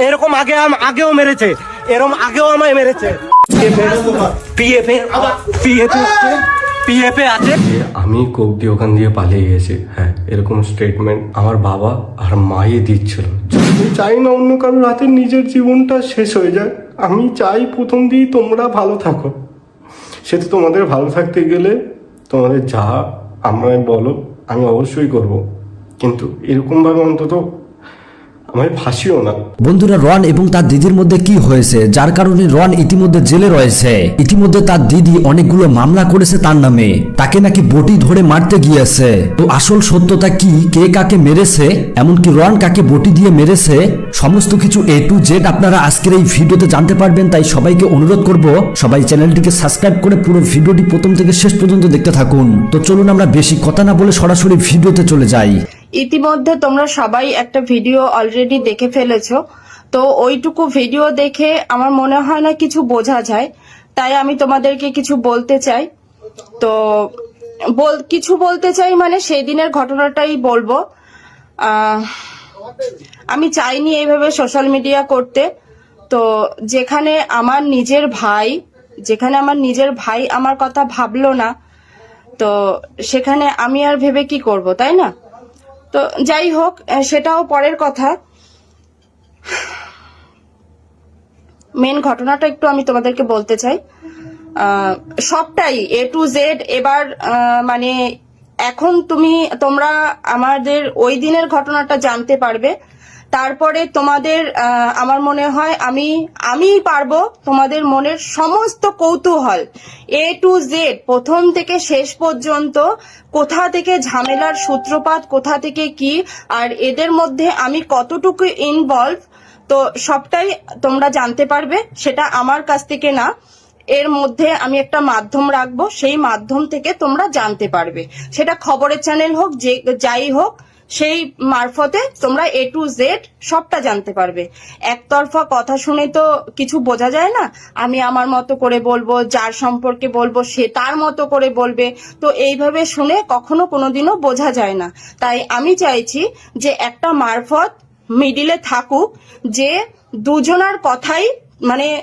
এরকম আগে আম- আগেও মেরেছে। এরকম আগেও আমায় মেরেছে। পিএফে পিএফে পিএফে আছে। আমি কোক দিয়ে ওখান দিয়ে পালিয়ে গেছি। হ্যাঁ এরকম স্টেটমেন্ট আমার বাবা আর মাই দিচ্ছিল। আমি চাই না অন্য কারোর হাতে নিজের জীবনটা শেষ হয়ে যায়। আমি চাই প্রথম দিয়েই তোমরা ভালো থাকো। সে তো তোমাদের ভালো থাকতে গেলে তোমাদের যা আমায় বলো আমি অবশ্যই করব। কিন্তু এরকমভাবে অন্তত আমায় ফাঁসিও না। বন্ধুরা, রন এবং তার দিদির মধ্যে কি হয়েছে? যার কারণে রন ইতিমধ্যে জেলে রয়েছে। ইতিমধ্যে তার দিদি অনেকগুলো মামলা করেছে তার নামে। তাকে নাকি বটি ধরে মারতে গিয়েছে। তো আসল সত্যতা কি? কে কাকে মেরেছে? এমনকি রন কাকে বটি দিয়ে মেরেছে? সমস্ত কিছু এ টু জেড আপনারা আজকের এই ভিডিওতে জানতে পারবেন। তাই সবাইকে অনুরোধ করব, সবাই চ্যানেলটিকে সাবস্ক্রাইব করে পুরো ভিডিওটি প্রথম থেকে শেষ পর্যন্ত দেখতে থাকুন। তো চলুন আমরা বেশি কথা না বলে সরাসরি ভিডিওতে চলে যাই। ইতিমধ্যে তোমরা সবাই একটা ভিডিও অলরেডি দেখে ফেলেছো। তো ওইটুকু ভিডিও দেখে আমার মনে হয় না কিছু বোঝা যায়। তাই আমি তোমাদেরকে কিছু বলতে চাই। তো বল, কিছু বলতে চাই মানে সেই দিনের ঘটনাটাই বলব। আমি চাইনি এইভাবে সোশ্যাল মিডিয়া করতে। তো যেখানে আমার নিজের ভাই, যেখানে আমার নিজের ভাই আমার কথা ভাবলো না, তো সেখানে আমি আর ভেবে কি করব, তাই না? তো যাই হোক সেটাও পরের কথা। মেন ঘটনাটা একটু আমি তোমাদেরকে বলতে চাই। সবটাই এ টু জেড এবার মানে এখন তুমি, তোমরা আমাদের ওই দিনের ঘটনাটা জানতে পারবে। তারপরে তোমাদের আমার মনে হয় আমি আমি পারব তোমাদের মনের সমস্ত কৌতূহল। এ টু জেড প্রথম থেকে শেষ পর্যন্ত কোথা থেকে ঝামেলার সূত্রপাত, কোথা থেকে কি, আর এদের মধ্যে আমি কতটুকু ইনভলভ তো সবটাই তোমরা জানতে পারবে, সেটা আমার কাছ থেকে না। এর মধ্যে আমি একটা মাধ্যম রাখব, সেই মাধ্যম থেকে তোমরা জানতে পারবে। সেটা খবরের চ্যানেল হোক, যে, যাই হোক সেই মারফতে তোমরা এ টু জেড সবটা জানতে পারবে। একতরফা কথা শুনে তো কিছু বোঝা যায় না। আমি আমার মতো করে বলব, যার সম্পর্কে বলব, সে তার মতো করে বলবে। তো এইভাবে শুনে কখনো কোনোদিনও বোঝা যায় না। তাই আমি চাইছি যে একটা মারফত মিডিলে থাকুক, যে দুজনার কথাই মানে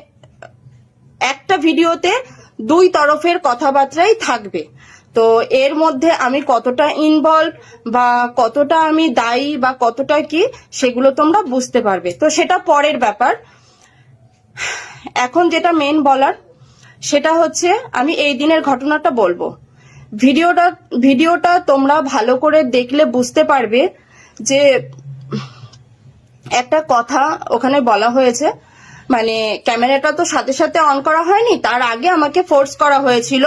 একটা ভিডিওতে দুই তরফের কথাবার্তাই থাকবে। তো এর মধ্যে আমি কতটা ইনভলভ বা কতটা আমি দায়ী বা কতটা কি, সেগুলো তোমরা বুঝতে পারবে। তো সেটা পরের ব্যাপার। এখন যেটা মেন বলার, সেটা হচ্ছে আমি এই দিনের ঘটনাটা বলব। ভিডিওটা ভিডিওটা তোমরা ভালো করে দেখলে বুঝতে পারবে যে একটা কথা ওখানে বলা হয়েছে মানে ক্যামেরাটা তো সাথে সাথে অন করা হয়নি, তার আগে আমাকে ফোর্স করা হয়েছিল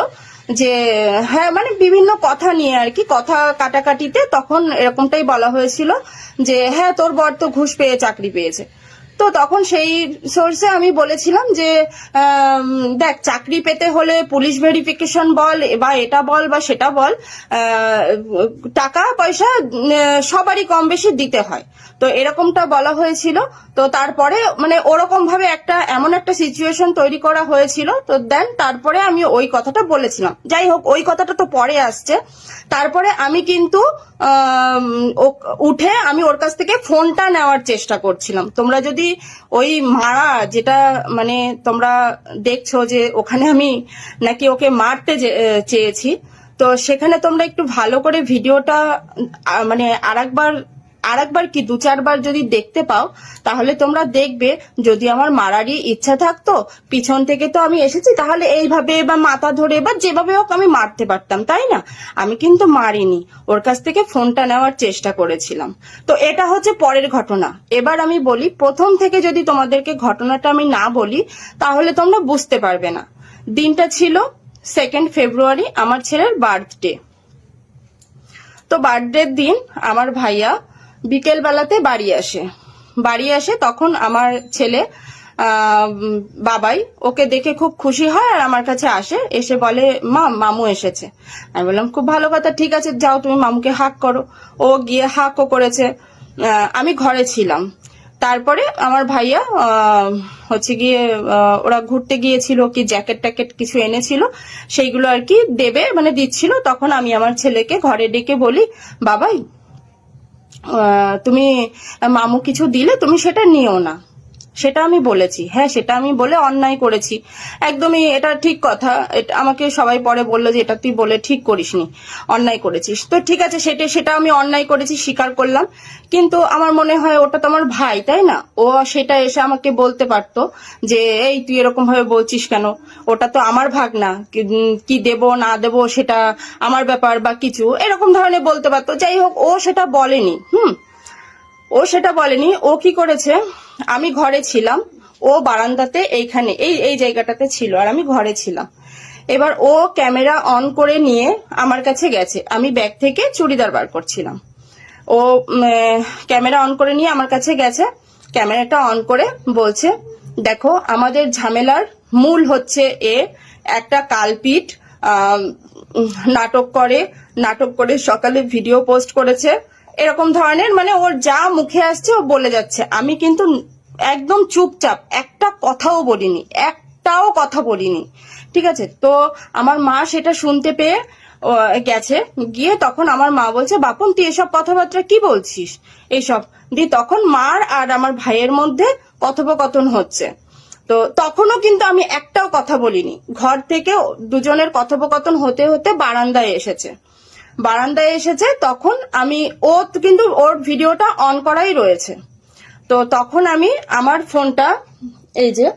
যে হ্যাঁ মানে বিভিন্ন কথা নিয়ে আর কি, কথা কাটাকাটিতে তখন এরকমটাই বলা হয়েছিল যে হ্যাঁ তোর বর তো ঘুষ পেয়ে চাকরি পেয়েছে। তো তখন সেই সোর্সে আমি বলেছিলাম যে দেখ, চাকরি পেতে হলে পুলিশ ভেরিফিকেশন বল, বা এটা বল, বা সেটা বল টাকা, পয়সা সবারই কম বেশি দিতে হয়। তো এরকমটা বলা হয়েছিল। তো তারপরে মানে ওরকম ভাবে একটা, এমন একটা সিচুয়েশন তৈরি করা হয়েছিল। তো দেন তারপরে আমি ওই কথাটা বলেছিলাম। যাই হোক, ওই কথাটা তো পরে আসছে। তারপরে আমি কিন্তু উঠে আমি ওর কাছ থেকে ফোনটা নেওয়ার চেষ্টা করছিলাম। তোমরা যদি ওই মারা যেটা মানে তোমরা দেখছ যে ওখানে আমি নাকি ওকে মারতে চেয়েছি। তো সেখানে তোমরা একটু ভালো করে ভিডিওটা মানে মানে আরেকবার আরেকবার কি দু চারবার যদি দেখতে পাও, তাহলে তোমরা দেখবে যদি আমার মারারই ইচ্ছা থাকতো, পিছন থেকে তো আমি এসেছি, তাহলে এইভাবে বা মাথা ধরে বা যেভাবে হোক আমি মারতে পারতাম, তাই না? আমি কিন্তু মারিনি, ওর কাছ থেকে ফোনটা নেওয়ার চেষ্টা করেছিলাম। তো এটা হচ্ছে পরের ঘটনা। এবার আমি বলি, প্রথম থেকে যদি তোমাদেরকে ঘটনাটা আমি না বলি, তাহলে তোমরা বুঝতে পারবে না। দিনটা ছিল সেকেন্ড ফেব্রুয়ারি আমার ছেলের বার্থডে তো বার্থডের দিন আমার ভাইয়া বিকেল বেলাতে বাড়ি আসে। বাড়ি আসে তখন আমার ছেলে বাবাই ওকে দেখে খুব খুশি হয় আর আমার কাছে আসে। এসে বলে, মা, মামু এসেছে। আমি বললাম, খুব ভালো কথা, ঠিক আছে, যাও তুমি মামুকে হাক করো। ও গিয়ে হাকও করেছে। আমি ঘরে ছিলাম। তারপরে আমার ভাইয়া হচ্ছে গিয়ে ওরা ঘুরতে গিয়েছিল, কি জ্যাকেট ট্যাকেট কিছু এনেছিল, সেইগুলো আর কি দেবে মানে দিচ্ছিল। তখন আমি আমার ছেলেকে ঘরে ডেকে বলি, বাবাই তুমি মামু কিছু দিলে তুমি সেটা নিও না। সেটা আমি বলেছি। হ্যাঁ সেটা আমি বলে অন্যায় করেছি। একদমই এটা ঠিক কথা। আমাকে সবাই পরে বলল যে, এটা তুই বলে ঠিক করিসনি। অন্যায় করেছিস। তো ঠিক আছে, সেটা সেটা আমি অন্যায় করেছি, স্বীকার করলাম। কিন্তু আমার মনে হয় ওটা তো আমার ভাই, তাই না? ও সেটা এসে আমাকে বলতে পারতো যে, এই, তুই এরকম ভাবে বলছিস কেন? ওটা তো আমার ভাগ না কি দেব, না দেব, সেটা আমার ব্যাপার বা কিছু। এরকম ধরনের বলতে পারতো। যাই হোক, ও সেটা বলেনি। হুম। ও সেটা বলেনি। ও কি করেছে? আমি ঘরে ছিলাম। ও বারান্দাতে এইখানে, এই এই জায়গাটাতে ছিল, আর আমি ঘরে ছিলাম। এবার ও ক্যামেরা অন করে নিয়ে আমার কাছে গেছে। আমি ব্যাগ থেকে চুড়িদার বার করছিলাম। ও ক্যামেরা অন করে নিয়ে আমার কাছে গেছে। ক্যামেরাটা অন করে বলছে, দেখো, আমাদের ঝামেলার মূল হচ্ছে এ, একটা কালপিট নাটক করে নাটক করে সকালে ভিডিও পোস্ট করেছে। এরকম ধরনের মানে ওর যা মুখে আসছে, ও বলে যাচ্ছে। আমি কিন্তু একদম চুপচাপ, একটা কথাও বলিনি, একটাও কথা বলিনি। ঠিক আছে? তো আমার মা সেটা শুনতে পেয়ে গেছে। গিয়ে তখন আমার মা বলছে, বাপন, তুই এসব কথাবার্তা কি বলছিস? এইসব। দিয়ে তখন মার আর আমার ভাইয়ের মধ্যে কথোপকথন হচ্ছে। তো তখনও কিন্তু আমি একটাও কথা বলিনি। ঘর থেকে দুজনের কথোপকথন হতে হতে বারান্দায় এসেছে। বারান্দায় এসেছে, তখন আমি ও কিন্তু ওর ভিডিওটা অন করাই রয়েছে। তো তখন আমি আমার ফোনটা, এই যে,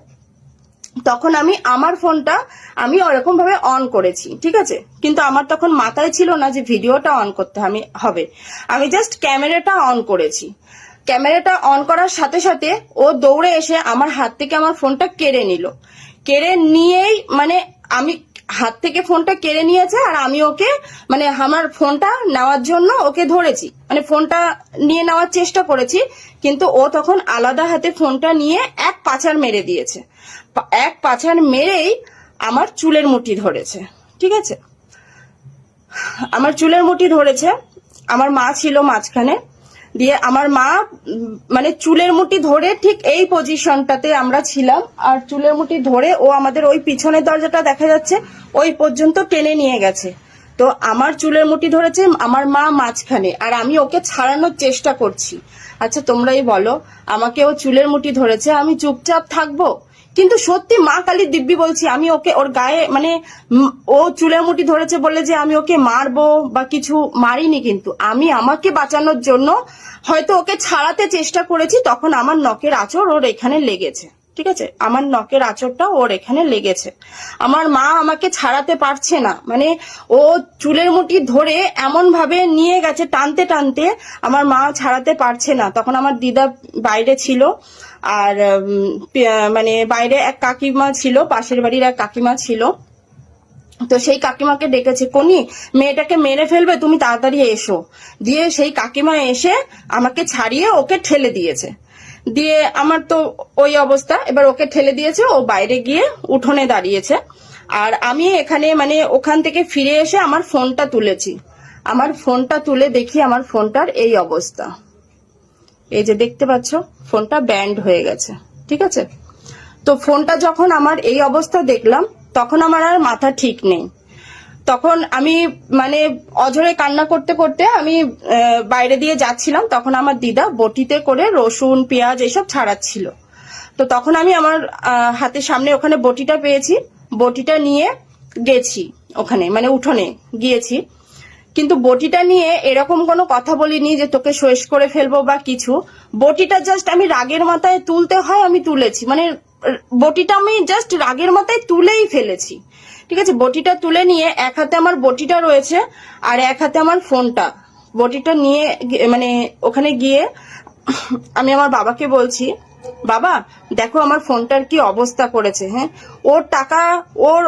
তখন আমি আমার ফোনটা আমি ওরকম ভাবে অন করেছি, ঠিক আছে? কিন্তু আমার তখন মাথায় ছিল না যে ভিডিওটা অন করতে আমি, হবে। আমি জাস্ট ক্যামেরাটা অন করেছি। ক্যামেরাটা অন করার সাথে সাথে ও দৌড়ে এসে আমার হাত থেকে আমার ফোনটা কেড়ে নিল। কেড়ে নিয়েই মানে আমি হাত থেকে ফোনটা কেড়ে নিয়েছে আর আমি ওকে মানে আমার ফোনটা নেওয়ার জন্য ওকে ধরেছি। মানে ফোনটা নিয়ে নেওয়ার চেষ্টা করেছি, কিন্তু ও তখন আলাদা হাতে ফোনটা নিয়ে এক পাচার মেরে দিয়েছে। এক পাচার মেরেই আমার চুলের মুঠি ধরেছে, ঠিক আছে? আমার চুলের মুঠি ধরেছে, আমার মা ছিল মাঝখানে। দিয়ে আমার মা মানে চুলের মুঠি ধরে ঠিক এই পজিশনটাতে আমরা ছিলাম। আর চুলের মুঠি ধরে ও আমাদের ওই পিছনের দরজাটা দেখা যাচ্ছে, ওই পর্যন্ত টেনে নিয়ে গেছে। তো আমার চুলের মুঠি ধরেছে, আমার মা মাঝখানে। আর আমি ওকে ছাড়ানোর চেষ্টা করছি। আচ্ছা তোমরাই বলো, আমাকে ও চুলের মুঠি ধরেছে, আমি চুপচাপ থাকব? কিন্তু সত্যি মা কালী দিব্যি বলছি, আমি ওকে ওর গায়ে মানে ও চুলের মুটি ধরেছে বলে যে আমি ওকে মারবো বা কিছু মারিনি কিন্তু। আমি আমাকে বাঁচানোর জন্য হয়তো ওকে ছাড়াতে চেষ্টা করেছি, তখন আমার নখের আচর ওর এখানে লেগেছে। ঠিক আছে? আমার নখের আঁচড়টা ওর এখানে লেগেছে। আমার মা আমাকে ছাড়াতে পারছে না। মানে ও চুলের মুঠি ধরে এমন ভাবে নিয়ে গেছে, টানতে টানতে আমার মা ছাড়াতে পারছে না। তখন আমার দিদা বাইরে ছিল আর মানে বাইরে এক কাকিমা ছিল, পাশের বাড়ির এক কাকিমা ছিল। তো সেই কাকিমাকে ডেকেছে, কোনি, মেয়েটাকে মেরে ফেলবে, তুমি তাড়াতাড়ি এসো। দিয়ে সেই কাকিমা এসে আমাকে ছাড়িয়ে ওকে ঠেলে দিয়েছে। দিয়ে আমার তো ওই অবস্থা। এবার ওকে ঠেলে দিয়েছে, ও বাইরে গিয়ে উঠোনে দাঁড়িয়েছে। আর আমি এখানে মানে ওখান থেকে ফিরে এসে আমার ফোনটা তুলেছি। আমার ফোনটা তুলে দেখি আমার ফোনটার এই অবস্থা। এই যে দেখতে পাচ্ছ, ফোনটা ব্যান্ড হয়ে গেছে, ঠিক আছে? তো ফোনটা যখন আমার এই অবস্থা দেখলাম, তখন আমার আর মাথা ঠিক নেই। তখন আমি মানে অঝরে কান্না করতে করতে আমি বাইরে দিয়ে যাচ্ছিলাম। তখন আমার দিদা বটিতে করে রসুন, পেঁয়াজ এইসব ছাড়াচ্ছিল। তো তখন আমি আমার হাতের সামনে ওখানে বটিটা পেয়েছি। বটিটা নিয়ে গেছি ওখানে মানে উঠোনে গিয়েছি। কিন্তু বটিটা নিয়ে এরকম কোনো কথা বলিনি যে তোকে শেষ করে ফেলব বা কিছু। বটিটা জাস্ট আমি রাগের মাথায় তুলতে হয়, আমি তুলেছি। মানে বটিটা আমি জাস্ট রাগের মাথায় তুলেই ফেলেছি। ঠিক আছে, বটিটা তুলে নিয়ে এক হাতে আমার বটিটা রয়েছে আর এক হাতে আমার ফোনটা। বটিটা নিয়ে মানে ওখানে গিয়ে আমি আমার বাবাকে বলছি, বাবা, দেখো আমার ফোনটার কি অবস্থা করেছে হ্যাঁ? ওর টাকা, ওর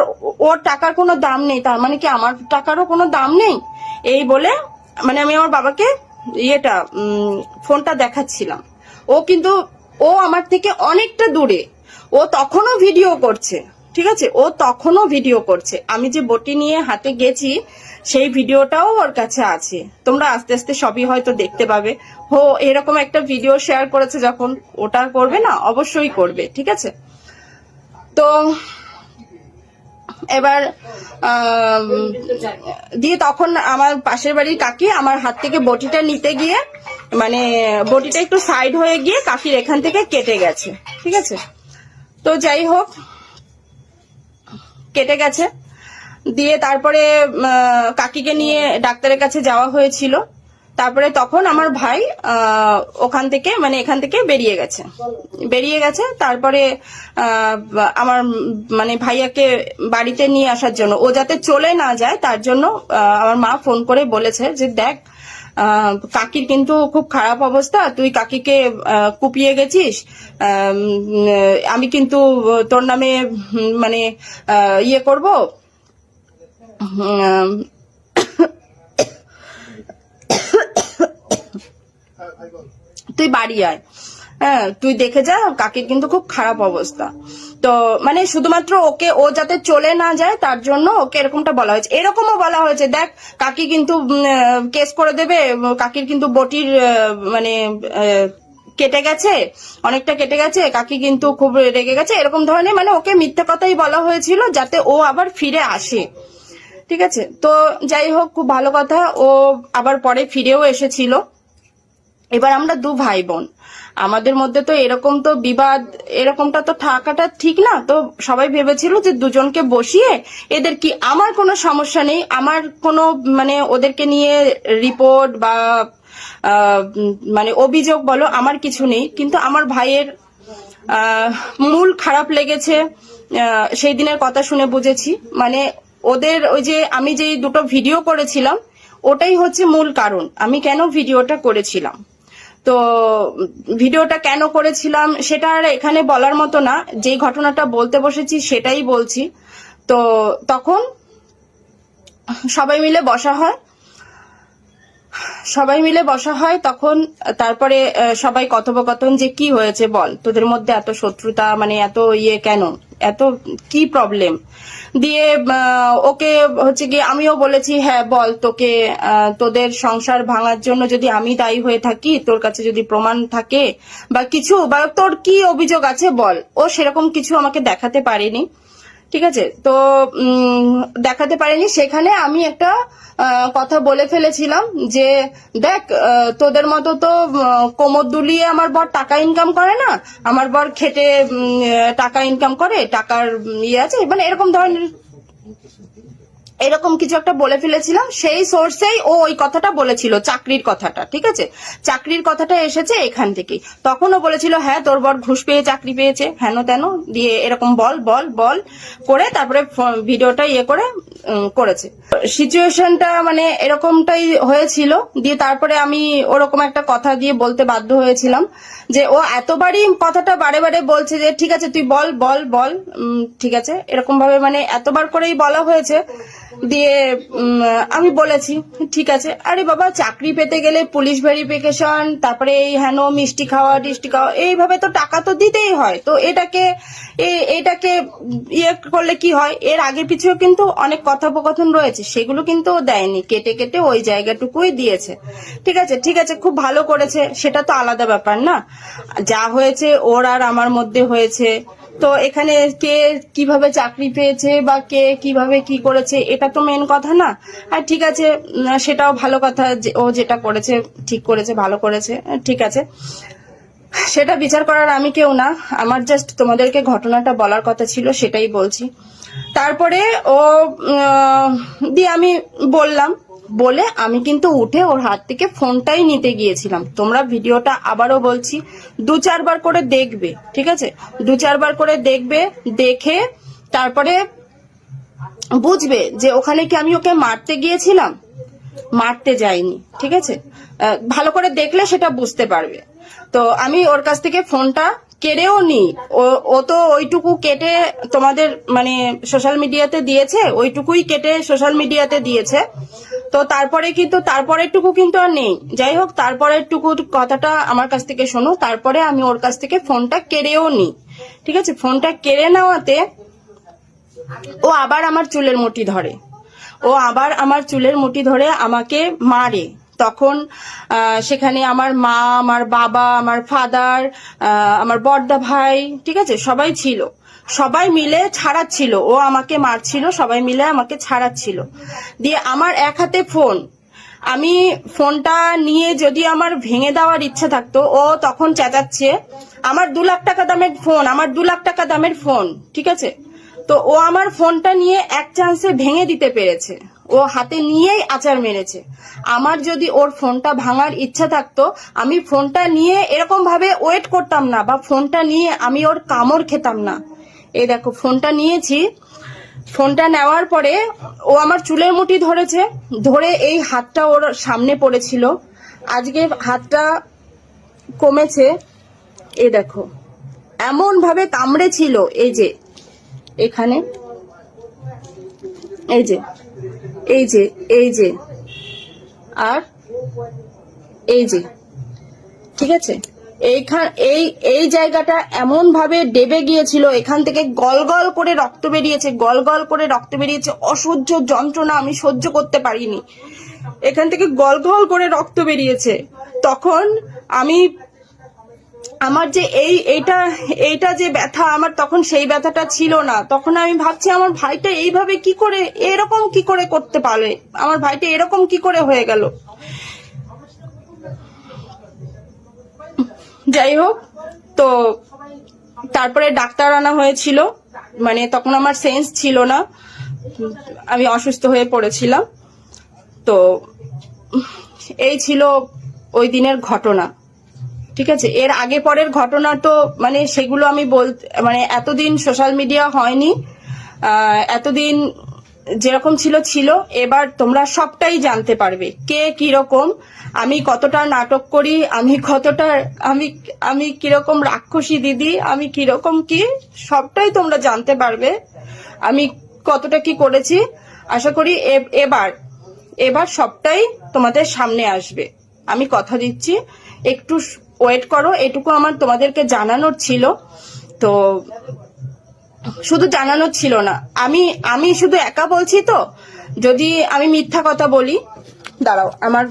ওর টাকার কোনো দাম নেই, তার মানে কি আমার টাকারও কোনো দাম নেই? এই বলে মানে আমি আমার বাবাকে ইয়েটা ফোনটা দেখাচ্ছিলাম। ও কিন্তু, ও আমার থেকে অনেকটা দূরে। ও তখনও ভিডিও করছে। ঠিক আছে? ও তখনও ভিডিও করছে। আমি যে বটি নিয়ে হাতে গেছি, সেই ভিডিওটাও ওর কাছে আছে। তোমরা আস্তে আস্তে সবই হয়তো দেখতে পাবে। হো, এরকম একটা ভিডিও শেয়ার করেছে যখন, ওটা করবে না? অবশ্যই করবে, ঠিক আছে? তো, এবার দিয়ে তখন আমার পাশের বাড়ির কাকি আমার হাত থেকে বটিটা নিতে গিয়ে মানে বটিটা একটু সাইড হয়ে গিয়ে কাকির এখান থেকে কেটে গেছে। ঠিক আছে? তো যাই হোক কেটে গেছে। দিয়ে তারপরে কাকিকে নিয়ে ডাক্তারের কাছে যাওয়া হয়েছিল। তারপরে তখন আমার ভাই ওখান থেকে মানে এখান থেকে বেরিয়ে গেছে। বেরিয়ে গেছে, তারপরে আমার মানে ভাইয়াকে বাড়িতে নিয়ে আসার জন্য। ও যাতে চলে না যায়, তার জন্য আমার মা ফোন করে বলেছে যে, দেখ কাকির কিন্তু খুব খারাপ অবস্থা। তুই কাকিকে কুপিয়ে গেছিস? আমি কিন্তু তোর নামে মানে ইয়ে করব। তুই বাড়ি আয়। হ্যাঁ তুই দেখে যা, কাকির কিন্তু খুব খারাপ অবস্থা। তো মানে শুধুমাত্র ওকে, ও যাতে চলে না যায়, তার জন্য ওকে এরকমটা বলা হয়েছে। এরকমও বলা হয়েছে, দেখ, কাকি কিন্তু কেস করে দেবে, কাকির কিন্তু বটির মানে কেটে গেছে, অনেকটা কেটে গেছে, কাকি কিন্তু খুব রেগে গেছে, এরকম ধরনের মানে ওকে মিথ্যা কথাই বলা হয়েছিল, যাতে ও আবার ফিরে আসে। ঠিক আছে? তো যাই হোক, খুব ভালো কথা, ও আবার পরে ফিরেও এসেছিল। এবার আমরা দু ভাই বোন। আমাদের মধ্যে তো এরকম তো বিবাদ, এরকমটা তো থাকাটা ঠিক না। তো সবাই ভেবেছিল যে দুজনকে বসিয়ে এদের কি, আমার কোনো সমস্যা নেই, আমার কোনো মানে ওদেরকে নিয়ে রিপোর্ট বা মানে অভিযোগ বলো, আমার কিছু নেই। কিন্তু আমার ভাইয়ের মূল খারাপ লেগেছে সেই দিনের কথা শুনে বুঝেছি। মানে ওদের ওই যে আমি যে দুটো ভিডিও করেছিলাম, ওটাই হচ্ছে মূল কারণ। আমি কেন ভিডিওটা করেছিলাম? তো ভিডিওটা কেন করেছিলাম সেটা আর এখানে বলার মতো না। যেই ঘটনাটা বলতে বসেছি সেটাই বলছি। তো তখন সবাই মিলে বসা হয়। সবাই মিলে বসা হয়, তখন তারপরে সবাই কথোপকথন যে কি হয়েছে বল। তোদের মধ্যে এত শত্রুতা মানে এত ইয়ে কেন? এত কি প্রবলেম দিয়ে ওকে হচ্ছে কি আমিও বলেছি হ্যাঁ বল, তোকে তোদের সংসার ভাঙার জন্য যদি আমি দায়ী হয়ে থাকি, তোর কাছে যদি প্রমাণ থাকে বা কিছু, বা তোর কি অভিযোগ আছে বল? ও সেরকম কিছু আমাকে দেখাতে পারেনি। ঠিক আছে? তো দেখাতে পারিনি। সেখানে আমি একটা কথা বলে ফেলেছিলাম যে, দেখ তোদের মতো তো কোমর দুলিয়ে আমার বর টাকা ইনকাম করে না? আমার বর খেটে টাকা ইনকাম করে, টাকার ইয়ে আছে? মানে এরকম ধরনের এরকম কিছু একটা বলে ফেলেছিলাম, সেই সোর্সেই ও ওই কথাটা বলেছিল, চাকরির কথাটা, ঠিক আছে? চাকরির কথাটা এসেছে এখান থেকেই। তখন ও বলেছিল হ্যাঁ তোর বর ঘুষ পেয়ে চাকরি পেয়েছে, হেন তেন, দিয়ে এরকম বল বল বল করে তারপরে ভিডিওটা ইয়ে করে করেছে। সিচুয়েশনটা মানে এরকমটাই হয়েছিল, দিয়ে তারপরে আমি ওরকম একটা কথা দিয়ে বলতে বাধ্য হয়েছিলাম যে, ও এতবারই কথাটা বারে বারে বলছে যে, ঠিক আছে, তুই বল বল বল ঠিক আছে। এরকম ভাবে মানে এতবার করেই বলা হয়েছে দিয়ে আমি বলেছি, ঠিক আছে। আরে বাবা, চাকরি পেতে গেলে পুলিশ ভেরিফিকেশন, তারপরে এই হেন মিষ্টি খাওয়া, টিষ্টি খাওয়া, এইভাবে তো টাকা তো দিতেই হয়। তো এটাকে এটাকে ইয়ে করলে কি হয়? এর আগে পিছুও কিন্তু অনেক কথোপকথন রয়েছে, সেগুলো কিন্তু দেয়নি। কেটে কেটে ওই জায়গাটুকুই দিয়েছে। ঠিক আছে ঠিক আছে, খুব ভালো করেছে, সেটা তো আলাদা ব্যাপার না। যা হয়েছে, ওর আর আমার মধ্যে হয়েছে। তো এখানে কে কীভাবে চাকরি পেয়েছে বা কে কীভাবে কি করেছে, এটা তো মেন কথা না। আর ঠিক আছে সেটাও ভালো কথা ও যেটা করেছে, ঠিক করেছে, ভালো করেছে ঠিক আছে। সেটা বিচার করার আমি কেউ না, আমার জাস্ট তোমাদেরকে ঘটনাটা বলার কথা ছিল, সেটাই বলছি। তারপরে ও দিয়ে আমি বললাম বলে আমি কিন্তু উঠে ওর হাত থেকে ফোনটাই নিতে গিয়েছিলাম। তোমরা ভিডিওটা আবারও বলছি, দু চারবার করে দেখবে, ঠিক আছে? দু চারবার করে দেখবে, দেখে তারপরে বুঝবে যে ওখানে কি আমি ওকে মারতে গিয়েছিলাম? মারতে যাইনি, ঠিক আছে? ভালো করে দেখলে সেটা বুঝতে পারবে। তো আমি ওর কাছ থেকে ফোনটা কেড়েও নি ও তো ওইটুকু কেটে তোমাদের মানে সোশ্যাল মিডিয়াতে দিয়েছে, ওইটুকুই কেটে সোশ্যাল মিডিয়াতে দিয়েছে। তো তারপরে কিন্তু, তারপরেরটুকু কিন্তু আর নেই। যাই হোক, তারপরেরটুকু কথাটা আমার কাছ থেকে শোনো। তারপরে আমি ওর কাছ থেকে ফোনটা কেড়েও নি ঠিক আছে? ফোনটা কেড়ে নেওয়াতে ও আবার আমার চুলের মুঠি ধরে। ও আবার আমার চুলের মুঠি ধরে আমাকে মারে। তখন সেখানে আমার মা, আমার বাবা, আমার ফাদার আমার বড়দা ভাই, ঠিক আছে? সবাই ছিল। সবাই মিলে ছাড়াচ্ছিল। ও আমাকে মারছিল, সবাই মিলে আমাকে ছাড়াচ্ছিল। দিয়ে আমার এক হাতে ফোন। আমি ফোনটা নিয়ে যদি আমার ভেঙে দেওয়ার ইচ্ছা থাকতো, ও তখন চেঁচাচ্ছে, আমার দু লাখ টাকা দামের ফোন, আমার দু লাখ টাকা দামের ফোন। ঠিক আছে? তো ও আমার ফোনটা নিয়ে এক চান্সে ভেঙে দিতে পেরেছে। ও হাতে নিয়েই আচার মেরেছে। আমার যদি ওর ফোনটা ভাঙার ইচ্ছা থাকতো, আমি ফোনটা নিয়ে এরকম ভাবে ওয়েট করতাম না, বা ফোনটা নিয়ে আমি ওর কামড় খেতাম না। এই দেখো, ফোনটা নিয়েছি। ফোনটা নেওয়ার পরে ও আমার চুলের মুঠি ধরেছে, ধরে এই হাতটা ওর সামনে পড়েছিল। আজকে হাতটা কমেছে। এ দেখো এমন ভাবে কামড়েছিল। এই যে, এখানে, এই যে এই যে এই যে, আর এই যে, ঠিক আছে? এইখান, এই এই জায়গাটা এমন ভাবে ডেবে গিয়েছিল, এখান থেকে গল গল করে রক্ত বেরিয়েছে, গল গল করে রক্ত বেরিয়েছে, অসহ্য যন্ত্রণা আমি সহ্য করতে পারিনি। এখান থেকে গল গল করে রক্ত বেরিয়েছে। তখন আমি, আমার যে এই, এইটা এইটা যে ব্যথা, আমার তখন সেই ব্যথাটা ছিল না। তখন আমি ভাবছি, আমার ভাইটা এইভাবে কি করে, এরকম কি করে করতে পারে? আমার ভাইটা এরকম কি করে হয়ে গেল? যাই হোক তো তারপরে ডাক্তার আনা হয়েছিল। মানে তখন আমার সেন্স ছিল না। আমি অসুস্থ হয়ে পড়েছিলাম। তো এই ছিল ওই দিনের ঘটনা। ঠিক আছে? এর আগে পরের ঘটনা তো মানে সেগুলো আমি বলতে মানে এতদিন সোশ্যাল মিডিয়া হয়নি। এতদিন যেরকম ছিল ছিল। এবার তোমরা সবটাই জানতে পারবে। কে কীরকম, আমি কতটা নাটক করি, আমি কতটা, আমি আমি কীরকম রাক্ষসী দিদি, আমি কীরকম কি, সবটাই তোমরা জানতে পারবে। আমি কতটা কি করেছি, আশা করি এবার এবার সবটাই তোমাদের সামনে আসবে। আমি কথা দিচ্ছি, একটু ওয়েট করো, এটুকু আমার তোমাদেরকে জানানোর ছিল। তো শুধু জানানো ছিল না। আমি আমি শুধু একা বলছি তো? যদি আমি মিথ্যা কথা বলি, দাঁড়াও, আমার,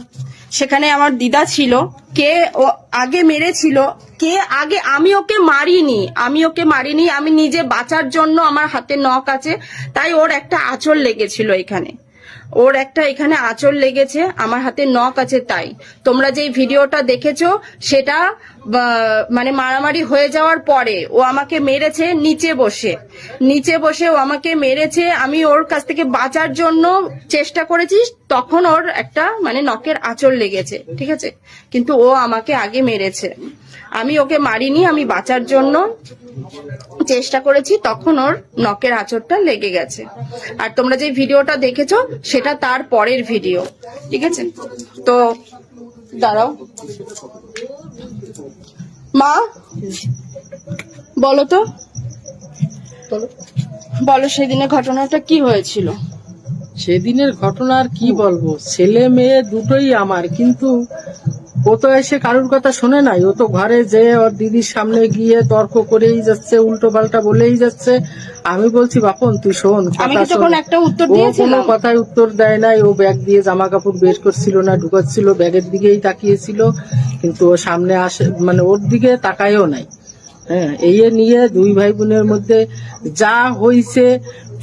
সেখানে আমার দিদা ছিল, কে ও আগে মেরেছিল, কে আগে, আমি ওকে মারিনি, আমি ওকে মারিনি, আমি নিজে বাঁচার জন্য আমার হাতে নখ আছে, তাই ওর একটা আঁচল লেগেছিল এখানে। ওর একটা এখানে আঁচল লেগেছে, আমার হাতে নখ আছে তাই। তোমরা যেই ভিডিওটা দেখেছ, সেটা মানে মারামারি হয়ে যাওয়ার পরে ও আমাকে মেরেছে নিচে বসে। নিচে বসে ও আমাকে মেরেছে, আমি ওর কাছ থেকে বাঁচার জন্য চেষ্টা করেছি, তখন ওর একটা মানে নখের আঁচল লেগেছে, ঠিক আছে? কিন্তু ও আমাকে আগে মেরেছে। আমি ওকে মারিনি, আমি বাঁচার জন্য চেষ্টা করেছি, তখন ওর নখের আঁচড়টা লেগে গেছে। আর তোমরা যে ভিডিওটা দেখেছ, সেটা তার পরের ভিডিও, ঠিক আছে? তো, দাঁড়াও। মা? বলো তো। বলো। সেদিনের ঘটনাটা কি হয়েছিল? সেদিনের ঘটনা আর কি বলব? ছেলে মেয়ে দুটোই আমার কিন্তু ও তো এসে কারুর কথা শোনে নাই ও তো ঘরে যে ওর দিদির সামনে গিয়ে তর্ক করেই যাচ্ছে উল্টো পাল্টা বলেই যাচ্ছে। আমি বলছি বাপন তুই শোন। ও কোনো কথায় উত্তর দেয় নাই ও ব্যাগ দিয়ে জামা কাপড় বের করছিল না ঢুকাচ্ছিল ব্যাগের দিকেই তাকিয়েছিল কিন্তু ও সামনে আসে মানে ওর দিকে তাকায়ও নাই। হ্যাঁ এই নিয়ে দুই ভাই বোনের মধ্যে যা হইছে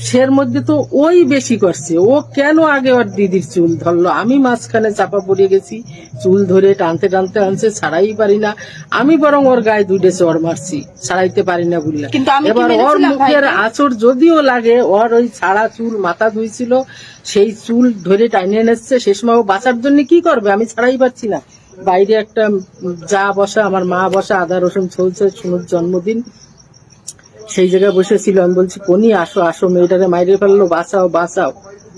সের মধ্যে তো ওই বেশি করছে। ও কেন আগে ওর দিদির চুল ধরলো? আমি মাঝখানে চাপা পড়ে গেছি। চুল ধরে টানতে টানতে আনছে ছাড়াই পারি না। আমি বরং ওর গায়ে দুইটে চর মারছি ছাড়াইতে পারি না বললে। কিন্তু আমি কি এবার ওর মুখের? আঁচড় যদিও লাগে ওর ওই ছাড়া চুল মাথা ধুইছিল সেই চুল ধরে টাইনে এনেছে সে সময় ও বাঁচার জন্য কি করবে? আমি ছাড়াই পারছি না। বাইরে একটা যা বসা আমার মা বসা আদা রসুন চলছে শুনুর জন্মদিন সেই জায়গায় বসেছিল আমি বলছি, কোনি, আসো আসো, মেয়েটারে মাইরে ফেলল, বাঁচাও বাঁচাও।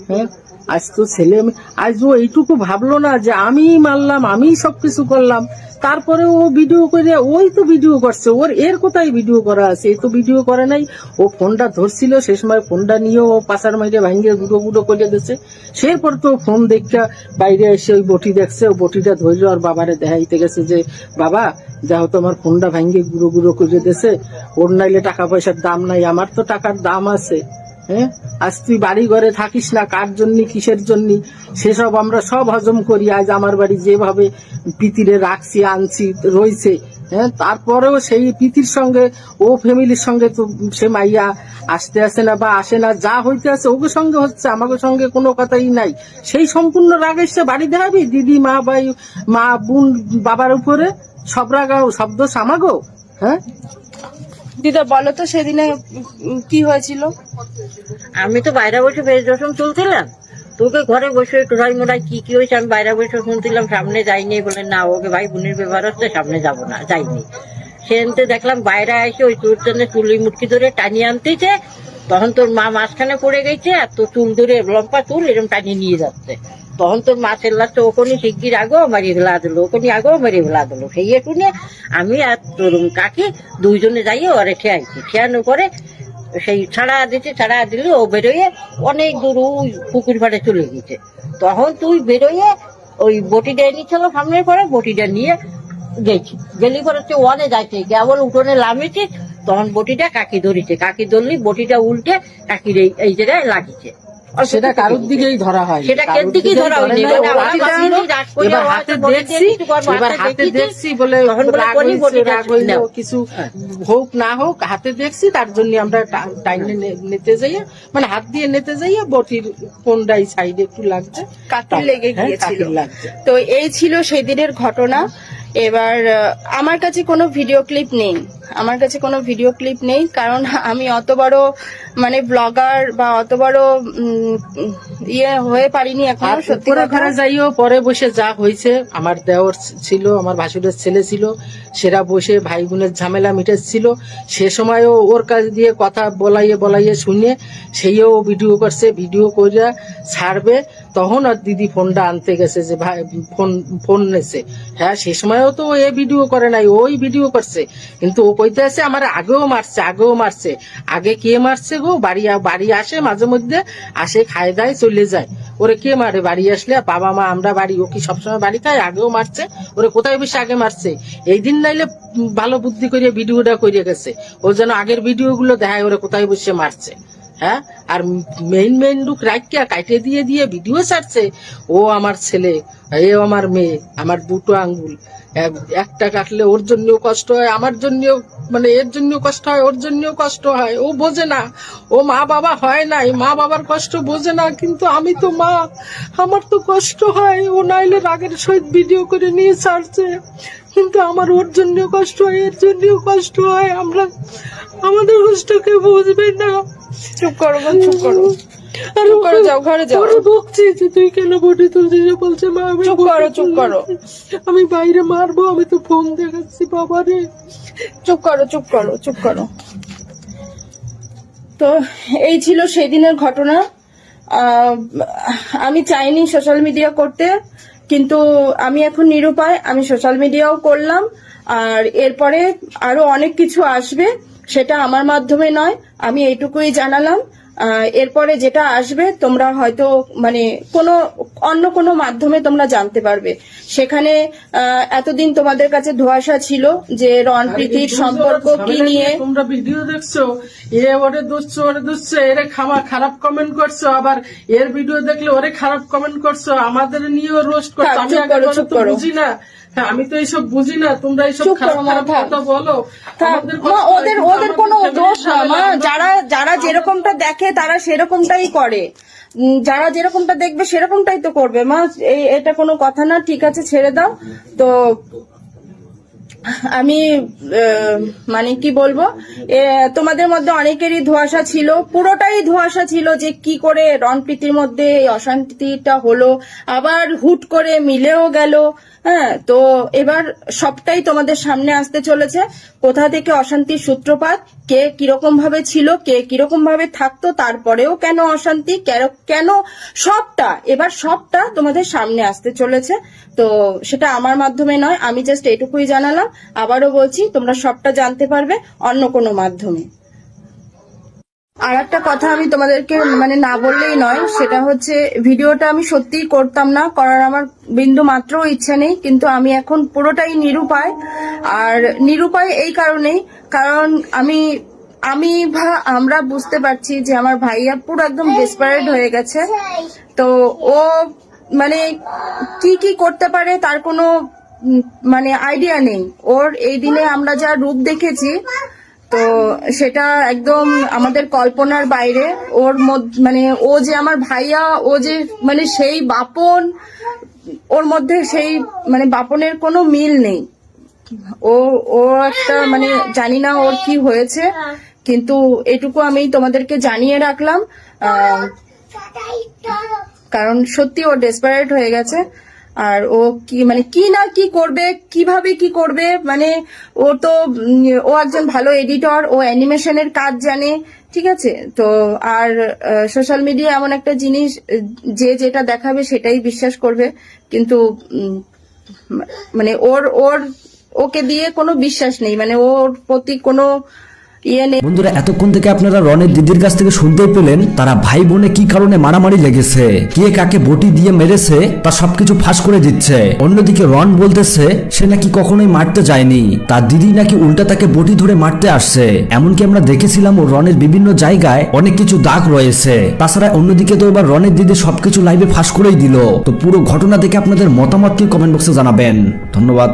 হ্যাঁ? আজ তো ছেলে, আজ ও এইটুকু ভাবলো না যে আমি মারলাম আমি সবকিছু করলাম। তারপরে ও ভিডিও করে ওই তো ভিডিও করছে। ওর এর কোথায় ভিডিও করা আছে? এই তো ভিডিও করে নাই। ও ফোনটা ধরছিল, সে সময় ফোনটা নিয়েও ও পাশার মাইরে ভাঙ্গে গুঁড়ো গুঁড়ো করে দিচ্ছে সেরপর তো ফোন দেখা বাইরে এসে ওই বটি দেখছে। ও বটিটা ধরলো আর বাবারে দেখাইতে গেছে যে, বাবা, দেখো তো আমার ফোনটা ভাঙিয়ে গুঁড়ো গুঁড়ো করে দিয়েছে ওর নাইলে টাকা পয়সার দাম নাই। আমার তো টাকার দাম আছে। হ্যাঁ আজ তুই বাড়ি ঘরে থাকিস না? কার জন্য, কিসের জন্য? সেসব আমরা সব হজম করি। আজ আমার বাড়ি যেভাবে পিতিরে রাখছি, আনছি, রয়েছে হ্যাঁ তারপরেও সেই পিতির সঙ্গে, ও ফ্যামিলির সঙ্গে তো সে মাইয়া আসতে আসে না বা আসে না, যা হইতে আছে ওকে সঙ্গে হচ্ছে আমাকে সঙ্গে কোনো কথাই নাই। সেই সম্পূর্ণ রাগ এসে বাড়ি দেখাবি দিদি, মা, ভাই, মা, বোন, বাবার উপরে? সব রাগাও শব্দ সামাগো হ্যাঁ? দিদা, বলো তো সেদিনে কি হয়েছিল? আমি তো বাইরে বসে ফেস রসুন তুলছিলাম। তোকে ঘরে বসে টোরাই মোড়াই কি কি হয়েছে আমি বাইরে বসে শুনছিলাম, সামনে যাইনি। বলে, না, ওকে ভাই বোনের ব্যবহার হচ্ছে, সামনে যাব না, যাইনি। সেনতে দেখলাম বাইরে এসে ওই তোর জন্য চুলি মুটকি ধরে টানিয়ে আনতেছে। তখন তোর মা মাঝখানে পড়ে গেছে, আর তোর চুল ধরে লম্বা চুল এরকম টানিয়ে নিয়ে যাচ্ছে। তখন তোর মা চেল্লাচ্ছে ওখানে শিগগির আগেও মারিয়ে ফেলা দিল, ওখানে আগেও মারিয়ে ফেলা দিল। সেই শুনে আমি আর তোর কাকি দুইজনে যাই ওরে খেয়াইছি। খেয়ানোর পরে সেই ছাড়া দিতে ছাড়া দিলে ও বেরোয় অনেক দূর ওই পুকুর পাড়ে চলে গেছে তখন তুই বেরোয় ওই বটিটা এনেছিল সামনের পরে, বটিটা নিয়ে গেছি। গেলি পরে তুই ওয়ানে যাইছে কেবল উঠোনে লামিয়েছে তখন বটিটা কাকি ধরিছে। কাকি ধরলি বটিটা উল্টে কাকির এই জায়গায় লাগিছে সেটা কারোর দিকেই ধরা হয় সেটা কেন দিকেই দিকেই ধরা হয়নি, এবার হাতে দেখছি, এবার হাতে দেখছি দিয়ে কিছু করব, এবার হাতে হাতে দেখিয়েছি, দেখছি বলে রাগ হয়েছে, রাগ হইল কিছু হোক না হোক হাতে দেখছি তার জন্য আমরা টা- টাইনে নিতে যাই মানে হাত দিয়ে নিতে যাই বটির কোনটাই সাইডে একটু লাগছে কাকির লেগে হ্যাঁ, গিয়েছিল। তো এই ছিল সেদিনের ঘটনা। এবার আমার কাছে কোনো ভিডিও ক্লিপ নেই। আমার কাছে কোনো ভিডিও ক্লিপ নেই কারণ আমি অত বড় মানে ব্লগার বা অত বড় ইয়ে হয়ে পারিনি এখন সত্যি কথা। ঘরে যাইও পরে বসে যা হয়েছে আমার দেওর ছিল আমার ভাসুরের ছেলে ছিল সেরা বসে ভাই বোনের ঝামেলা মিটেছিল সে সময়ও ওর কাছ দিয়ে কথা বলাইয়ে বলাইয়ে শুনে সেইও ভিডিও করছে ভিডিও করে ছাড়বে তখন আর দিদি ফোনটা আনতে গেছে যে ভাই ফোন ফোন নেছে হ্যাঁ সে সময়ও তো ও এ ভিডিও করে নাই ওই ভিডিও করছে কিন্তু ও কইতে আছে, আমার আগেও মারছে আগেও মারছে। আগে কে মারছে গো? বাড়ি বাড়ি আসে মাঝে মধ্যে, আসে, খায়, দায়, চলে যায়। ওরে কে মারে? বাড়ি আসলে বাবা মা, আমরা বাড়ি, ও কি সবসময় বাড়ি খায়? আগেও মারছে। ওরে কোথায় বেশি আগে মারছে? এই দিন নাইলে ভালো বুদ্ধি করিয়া ভিডিওটা করিয়া গেছে। ও যেন আগের ভিডিও গুলো দেখায়, ওরে কোথায় বসে মারছে? হ্যাঁ? আর মেইন মেইন লুক রাখিয়া কাটে দিয়ে দিয়ে ভিডিও ছাড়ছে। ও আমার ছেলে এ আমার মেয়ে, আমার দুটো আঙ্গুল। একটা কাটলে ওর জন্যও কষ্ট হয়, আমার জন্যও মানে এর জন্য কষ্ট হয়, ওর জন্যও কষ্ট হয়। ও বোঝে না। ও মা বাবা হয় নাই, মা বাবার কষ্ট বোঝে না, কিন্তু আমি তো মা। আমার তো কষ্ট হয়। ও নাইলে রাগের সহিত ভিডিও করে নিয়ে ছাড়ছে। কিন্তু আমার ওর জন্যও কষ্ট হয় এর জন্যও কষ্ট হয়। আমরা আমাদের কষ্ট কেউ বুঝবে না। চুপ করো বোন, চুপ করো। আর চুপ করো, যাও, ঘরে যাও। বকছি যে তুই কেন বটি তুলছিস? ও বলছে মা আমি চুপ করো, চুপ করো। আমি বাইরে মারবো আমি তো ফোন দেখাচ্ছি বাবারে। চুপ করো চুপ করো চুপ করো। তো এই ছিল সেদিনের ঘটনা। আমি চাইনি সোশ্যাল মিডিয়া করতে। কিন্তু আমি এখন নিরুপায়, আমি সোশ্যাল মিডিয়াও করলাম, আর এরপরে আরও অনেক কিছু আসবে, সেটা আমার মাধ্যমে নয়, আমি এইটুকুই জানালাম। এরপরে যেটা আসবে তোমরা হয়তো মানে কোনো অন্য কোনো মাধ্যমে তোমরা জানতে পারবে। সেখানে এতদিন তোমাদের কাছে ধোঁয়াশা ছিল যে রন প্রীতির সম্পর্ক কি নিয়ে? তোমরা ভিডিও দেখছ? এ ওরে দুসছো ওরে দুসছো এরে খামা খারাপ কমেন্ট করছ। আবার এর ভিডিও দেখলে ওরে খারাপ কমেন্ট করছ। আমাদের নিয়েও রোস্ট করছ। আমি। বুঝি না। হ্যাঁ, আমি তো এইসব বুঝি না। তোমরা এইসব খারাপ কথা বলো। ওদের ওদের কোনো আমাদের দোষ না family মা ঝামেলা, যারা যারা যেরকমটা দেখে তারা সেরকমটাই করে। যারা যেরকমটা দেখবে সেরকমটাই তো করবে। মা এটা কোনো কথা না, ঠিক আছে, ছেড়ে দাও। তো আমি মানে কি বলব? তোমাদের মধ্যে অনেকেরই ধোঁয়াশা ছিল, পুরোটাই ধোঁয়াশা ছিল যে কি করে রণপ্রীতির মধ্যে এই অশান্তিটা হলো। আবার হুট করে মিলেও গেল হ্যাঁ? তো এবার সবটাই তোমাদের সামনে আসতে চলেছে। কোথা থেকে অশান্তির সূত্রপাত? কে কীরকম ভাবে ছিল, কে কীরকম ভাবে থাকতো, তারপরেও কেন অশান্তি কেন সবটা? এবার সবটা তোমাদের সামনে আসতে চলেছে। তো সেটা আমার মাধ্যমে নয়, আমি জাস্ট এটুকুই জানালাম। আবারও বলছি তোমরা সবটা জানতে পারবে অন্য কোনো মাধ্যমে। আর একটা কথা আমি তোমাদেরকে মানে না বললেই নয় সেটা হচ্ছে ভিডিওটা আমি সত্যিই করতাম না করার আমার বিন্দু মাত্র ইচ্ছা নেই কিন্তু আমি এখন পুরোটাই নিরুপায়। আর নিরুপায় এই কারণেই কারণ আমি আমি ভা- আমরা বুঝতে পারছি যে আমার ভাইয়া পুরো একদম ডেসপারেট হয়ে গেছে। তো ও মানে কি কি করতে পারে তার কোনো মানে আইডিয়া নেই। ওর এই দিনে আমরা যা রূপ দেখেছি, তো সেটা একদম আমাদের কল্পনার বাইরে। ওর মানে ও যে আমার ভাইয়া, ও যে মানে সেই বাপন, ওর মধ্যে সেই মানে বাপনের কোনো মিল নেই। ও ও একটা মানে জানি না ওর কি হয়েছে, কিন্তু এটুকু আমি তোমাদেরকে জানিয়ে রাখলাম। কারণ সত্যি ও ডেসপারেট হয়ে গেছে। আর ও কি মানে কি না কি করবে, কীভাবে কি করবে মানে ও তো ও একজন ভালো এডিটর ও অ্যানিমেশনের কাজ জানে, ঠিক আছে? তো আর সোশ্যাল মিডিয়া এমন একটা জিনিস, যে যেটা দেখাবে সেটাই বিশ্বাস করবে, কিন্তু মানে ওর ওর, ওকে দিয়ে কোনো বিশ্বাস নেই মানে ওর প্রতি কোনো বন্ধুরা, এতক্ষণ থেকে আপনারা রনের দিদির কাছ থেকে শুনতেই পেলেন তারা ভাই বোনে কি কারণে মারামারি লেগেছে, কে কাকে বটি দিয়ে মেরেছে, তা সবকিছু ফাঁস করে দিচ্ছে। অন্যদিকে রন বলতেছে, সে নাকি কখনোই মারতে যায়নি তার দিদি নাকি উল্টা তাকে বটি ধরে মারতে আসছে। এমনকি আমরা দেখেছিলাম ও রনের বিভিন্ন জায়গায় অনেক কিছু দাগ রয়েছে। তাছাড়া অন্যদিকে তো এবার রনের দিদি সবকিছু লাইভে ফাঁস করেই দিল। তো পুরো ঘটনা দেখে আপনাদের মতামত কি কমেন্ট বক্সে জানাবেন। ধন্যবাদ।